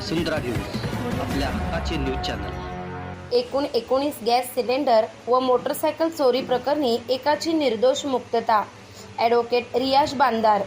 वसुंधरा news आपल्या हक्काचे news channel. एकूण एकोणीस गॅस सिलेंडर व मोटरसायकल चोरी प्रकरणी एकाची निर्दोष मुक्तता ॲडव्होकेट रियाज बांदार.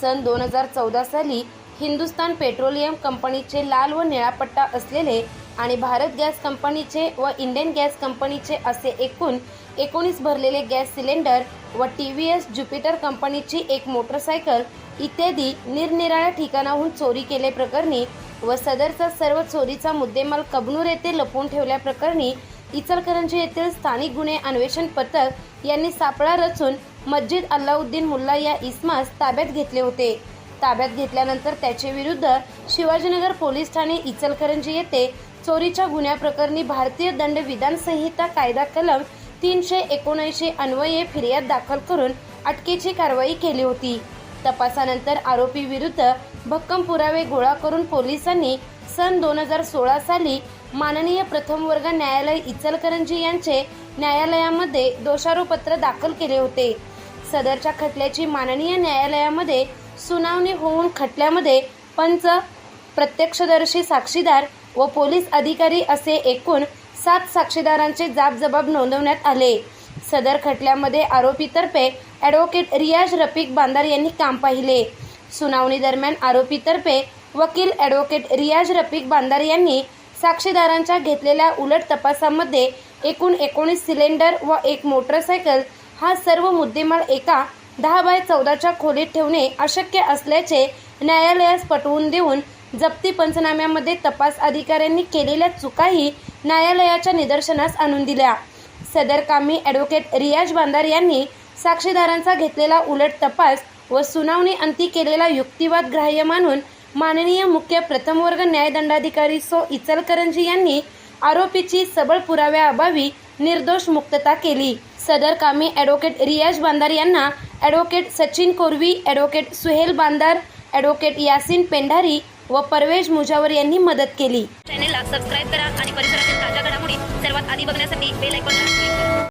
सन दोन हजार चौदा साली हिंदुस्तान पेट्रोलियम कंपनीचे लाल व निळा पट्टा असलेले आणि भारत गॅस कंपनीचे व इंडियन गॅस कंपनीचे असे एकूण एकोणीस भरलेले गॅस सिलेंडर व टी व्ही एस ज्युपिटर कंपनीची एक मोटरसायकल इत्यादी निरनिराळ्या ठिकाणाहून चोरी केले प्रकरणी व सदरचा सर्व चोरीचा मुद्देमाल कबनूर येथे लपवून ठेवल्याप्रकरणी इचलकरंजी येथील स्थानिक गुन्हे अन्वेषण पथक यांनी सापळा रचून मस्जिद अल्लाउद्दीन मुल्ला या इस्मास ताब्यात घेतले होते. ताब्यात घेतल्यानंतर त्याचे विरुद्ध शिवाजीनगर पोलीस ठाणे इचलकरंजी येथे चोरीच्या गुन्ह्याप्रकरणी भारतीय दंड विधान संहिता कायदा कलम तीनशे एकोणऐंशी अन्वये फिर्याद दाखल करून अटकेची कारवाई केली होती. तपासानंतर आरोपी विरुद्ध भक्कम पुरावे गोळा करून पोलिसांनी सन दोन हजार सोळा साली माननीय प्रथम वर्ग न्यायालय इचलकरंजी यांचे न्यायालयामध्ये दोषारोपत्र दाखल केले होते. सदरच्या खटल्याची माननीय न्यायालयामध्ये सुनावणी होऊन खटल्यामध्ये पंच प्रत्यक्षदर्शी साक्षीदार व पोलीस अधिकारी असे एकूण सात साक्षीदारांचे जाब नोंदवण्यात आले. सदर खटल्यामध्ये आरोपीतर्फे ॲडव्होकेट रियाज रफिक बांदार यांनी काम पाहिले. सुनावणी दरम्यान आरोपीतर्फे वकील ॲडव्होकेट रियाज रफिक बांदार यांनी साक्षीदारांच्या घेतलेल्या उलट तपासामध्ये एकूण एकोणीस सिलेंडर व एक मोटरसायकल हा सर्व मुद्देमाल एका दहा बाय चौदाच्या खोलीत ठेवणे अशक्य असल्याचे न्यायालयास पटवून देऊन जप्ती पंचनाम्यामध्ये तपास अधिकाऱ्यांनी केलेल्या चुकाही न्यायालयाच्या निदर्शनास आणून दिल्या. सदर कामी ॲडव्होकेट रियाज बांदार यांनी साक्षीदारांचा घेतलेला उलट तपास व सुनावणी अंती केलेला युक्तिवाद ग्राह्य मानून माननीय मुख्य प्रथमवर्ग न्यायदंडाधिकारी सो इचलकरंजी यांनी आरोपीची सबळ पुराव्याअभावी निर्दोष मुक्तता केली. सदर कामी ॲडव्होकेट रियाज बांदार यांना advocate Sachin Korvi advocate Suhel Bandar advocate Yasin Pendhari व परवेज मुजावर यांनी मदत केली. चॅनेलला सबस्क्राईब करा आणि परिसरातील ताज्या घडामोडी सर्वात आधी बघण्यासाठी बेल आयकॉनला